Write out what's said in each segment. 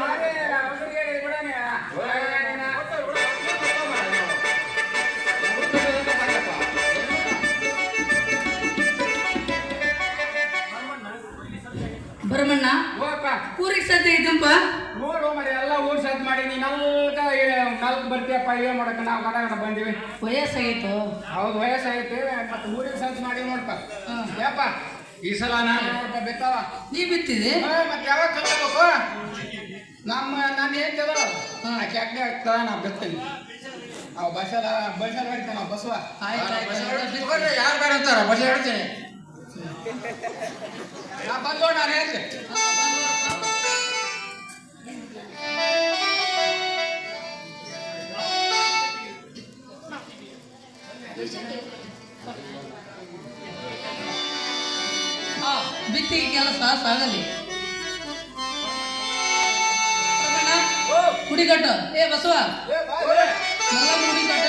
ಮಾರೇ, ಅವ್ರಿಗೆ ಹೇಳಿ ಬಿಡನೆ. ಏ, ನೀನ. ಬರಮಣ್ಣ ಕೂರಿಗೆ ಸದ್ಯ ಇದ್ದಪ್ಪ ನೋಡು ಮರಿ ಎಲ್ಲ ಊರ್ ಸತ್ ಮಾಡಿ ನೀ ನಲ್ಕ ನಲ್ಕ್ ಬರ್ತೀಯಪ್ಪ ಏನ್ ಮಾಡಕ ನಾವು ಗಡ ವಯಸ್ಸು ಬಂದಿವಿ? ಅವಾಗ ಹೌದು ವಯಸ್ಸಾಯ್ತು. ಮತ್ತೆ ಊರಿಗೆ ಸಂಚ್ ಮಾಡಿ ನೋಡ್ಪ. ಯಪ್ಪ ಈ ಸಲ ನಾನು ಬಿತ್ತಾವ? ನೀ ಬಿತ್ತಿದೆ ಮತ್ತೆ ಯಾವಾಗ ಕಲಿಯಬೇಕು ನಮ್ಮ ನಾನು ಏನ್ ಚಲೋ ಆಕೆ ಅಡ್ಡೆ ಆಗ್ತದ ನಾ ಬಿತ್ತೀನಿ. ಅವ್ ಬಸಲ ಬಸಲ ಹೇಳ್ತೇನೆ ಅವ್ ಬಸವ ಯಾರು ಬೇರೆ ಅಂತಾರ? ಬಸ್ ಹೇಳ್ತೇನೆ. ನಾ ಬಂದು ನಾನು ಹೇಳ್ತೀನಿ ಆ, ಬಿತ್ತಿಗೆ ಕೆಲಸ ಸಾಗಲಿ. ಕುಡಿಕಟ್ಟು ಏ ಬಸವ. ಎಲ್ಲ ಕುಡಿಕಟ್ಟು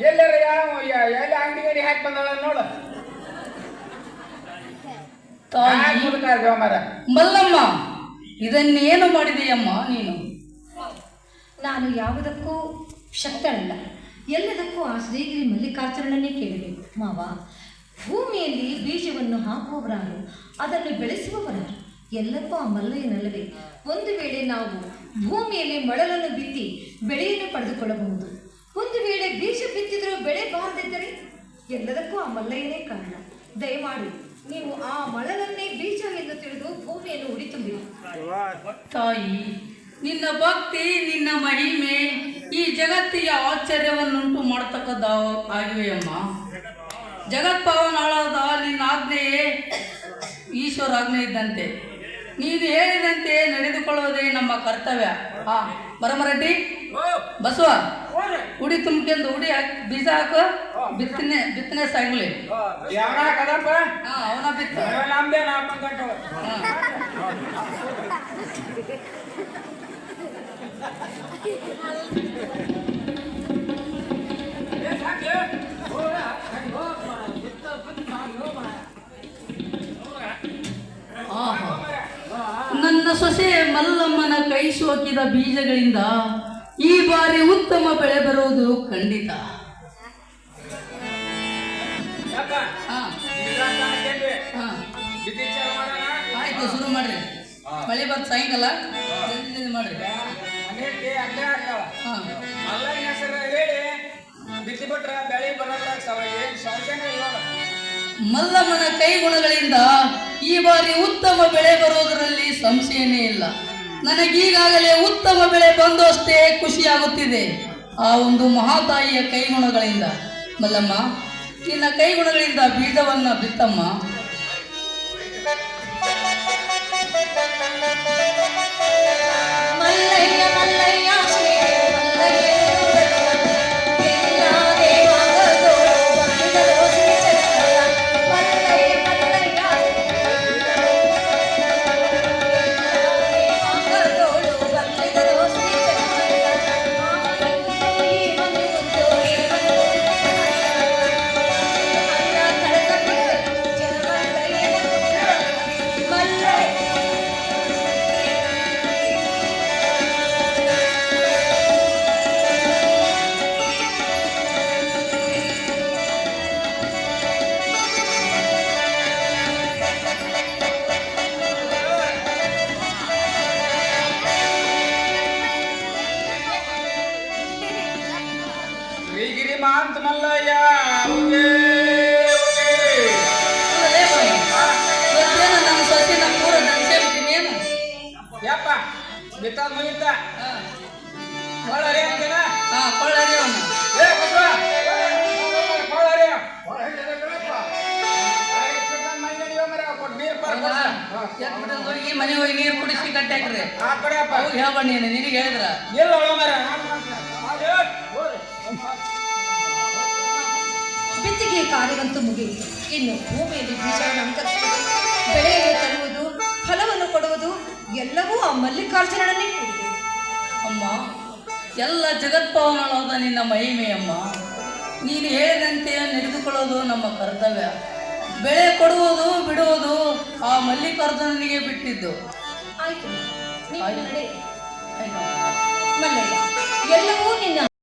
ಎಲ್ಲರ ಯಾವ ಯಾ ಎಲ್ಲಿ ಅಂಗಡಿ ಗಡಿ ಹಾಕಿ ಬಂದಾಳ ನೋಡು. ಮಾರ ಮಲ್ಲಮ್ಮ ಇದನ್ನೇನು ಮಾಡಿದೆಯಮ್ಮ ನೀನು? ನಾನು ಯಾವುದಕ್ಕೂ ಶಕ್ತಳಲ್ಲ. ಎಲ್ಲದಕ್ಕೂ ಆ ಶ್ರೀಗಿರಿ ಮಲ್ಲಿಕಾರ್ಜುನನ್ನೇ ಕೇಳಬೇಕು ಮಾವ ಭೂಮಿಯಲ್ಲಿ ಬೀಜವನ್ನು ಹಾಕುವವರಾರು ಅದನ್ನು ಬೆಳೆಸುವವರಾರು ಎಲ್ಲಕ್ಕೂ ಆ ಮಲ್ಲಯ್ಯನಲ್ಲವೇ. ಒಂದು ವೇಳೆ ನಾವು ಭೂಮಿಯಲ್ಲಿ ಮಳಲನ್ನು ಬಿತ್ತಿ ಬೆಳೆಯನ್ನು ಪಡೆದುಕೊಳ್ಳಬಹುದು. ಒಂದು ವೇಳೆ ಬೀಜ ಬಿತ್ತಿದರೂ ಬೆಳೆ ಬಾರದಿದ್ದರೆ ಎಲ್ಲದಕ್ಕೂ ಆ ಮಲ್ಲಯ್ಯನೇ ಕಾರಣ. ದಯಮಾಡಿ, ನೀವು ಆ ಮಳಲನ್ನೇ ಬೀಜ ಎಂದು ತಿಳಿದು ಭೂಮಿಯನ್ನು ಉಡಿ ತುಂಬಿರಿ ತಾಯಿ, ನಿನ್ನ ಭಕ್ತಿ, ನಿನ್ನ ಮಹಿಮೆ ಈ ಜಗತ್ತಿಗೆ ಆಶ್ಚರ್ಯವನ್ನುಂಟು ಮಾಡತಕ್ಕದ ಆಗಿವೆಯಮ್ಮ ಜಗತ್ಪಾವನಾಳಾದ ನಿನ್ನ ಆಜ್ಞೆಯೇ ಈಶ್ವರ ಆಜ್ಞೆ ಇದ್ದಂತೆ. ನೀನು ಹೇಳಿದಂತೆ ನಡೆದುಕೊಳ್ಳುವುದೇ ನಮ್ಮ ಕರ್ತವ್ಯ. ಹಾ ಬರಮರಡ್ಡಿ. ಬಸವ. ಉಡಿ ತುಂಬ್ಕೊಂಡು ಉಡಿ ಹಾಕಿ ಬೀಜ ಹಾಕು. ಬಿತ್ತನೆ ಬಿತ್ತನೆ ಸಂಗ್ಲಿ ಅವನ ಬಿತ್ತ. ನನ್ನ ಸೊಸೆ ಮಲ್ಲಮ್ಮನ ಕೈ ಸೋಕಿದ ಬೀಜಗಳಿಂದ ಈ ಬಾರಿ ಉತ್ತಮ ಬೆಳೆ ಬರುವುದು ಖಂಡಿತ. ಆಯ್ತು ಶುರು ಮಾಡ್ರಿ. ಮಳೆ ಬಂದು ಸಾಯಂಕಾಲ ಮಾಡ್ರಿ. ಮಲ್ಲಮ್ಮನ ಕೈ ಗುಣಗಳಿಂದ ಈ ಬಾರಿ ಉತ್ತಮ ಬೆಳೆ ಬರುವುದರಲ್ಲಿ ಸಂಶಯನೇ ಇಲ್ಲ. ನನಗೀಗಾಗಲೇ ಉತ್ತಮ ಬೆಳೆ ಬಂದಷ್ಟೇ ಖುಷಿಯಾಗುತ್ತಿದೆ. ಆ ಒಂದು ಮಹಾತಾಯಿಯ ಕೈಗುಣಗಳಿಂದ. ಮಲ್ಲಮ್ಮ ನಿನ್ನ ಕೈಗುಣಗಳಿಂದ ಬೀಜವನ್ನು ಬಿತ್ತಮ್ಮ. ಬಿತ್ತಾದ ಮುಗಿತ ಕೊಳ್ಳರಿ ಅಂತೀನ ಹಾ ಕೊಳ್ಳರಿ ಅವನು. ಏ ಕೊಳ್ಳರಿ ಕೊಡ್ಸ. ಹೋಗಿ ಹೋಗಿ ನೀರು ಕುಡಿಸಿ ಕಟ್ಟಾಕ್ರಿ ಆ ಕಡೆ. ಅವ್ ಹೇಳ್ಬೇಡ ನೀನು ನಿನಗೆ ಹೇಳಿದ್ರ? ಇಲ್ಲ ಮರ. ಬಿತ್ತಿಗೆಯ ಕಾರ್ಯವಂತೂ ಮುಗಿಯಿತು. ಇನ್ನು ಭೂಮಿಯಲ್ಲಿ ಬೀಜವನ್ನು ಅಂಕರಿಸುವುದು ಬೆಳೆಯನ್ನು ತರುವುದು ಫಲವನ್ನು ಕೊಡುವುದು ಎಲ್ಲವೂ ಆ ಮಲ್ಲಿಕಾರ್ಜುನನನ್ನೇ ಕೂಡಿದೆ ಅಮ್ಮ ಎಲ್ಲ ಜಗತ್ಪವನಳಾದ ನಿನ್ನ ಮಹಿಮೆ ಅಮ್ಮ. ನೀನು ಹೇಳಿದಂತೆ ನಡೆದುಕೊಳ್ಳೋದು ನಮ್ಮ ಕರ್ತವ್ಯ. ಬೆಳೆ ಕೊಡುವುದು ಬಿಡುವುದು ಆ ಮಲ್ಲಿಕಾರ್ಜುನನಿಗೆ ಬಿಟ್ಟಿದ್ದು. ಆಯ್ತು. ಎಲ್ಲವೂ ನಿನ್ನ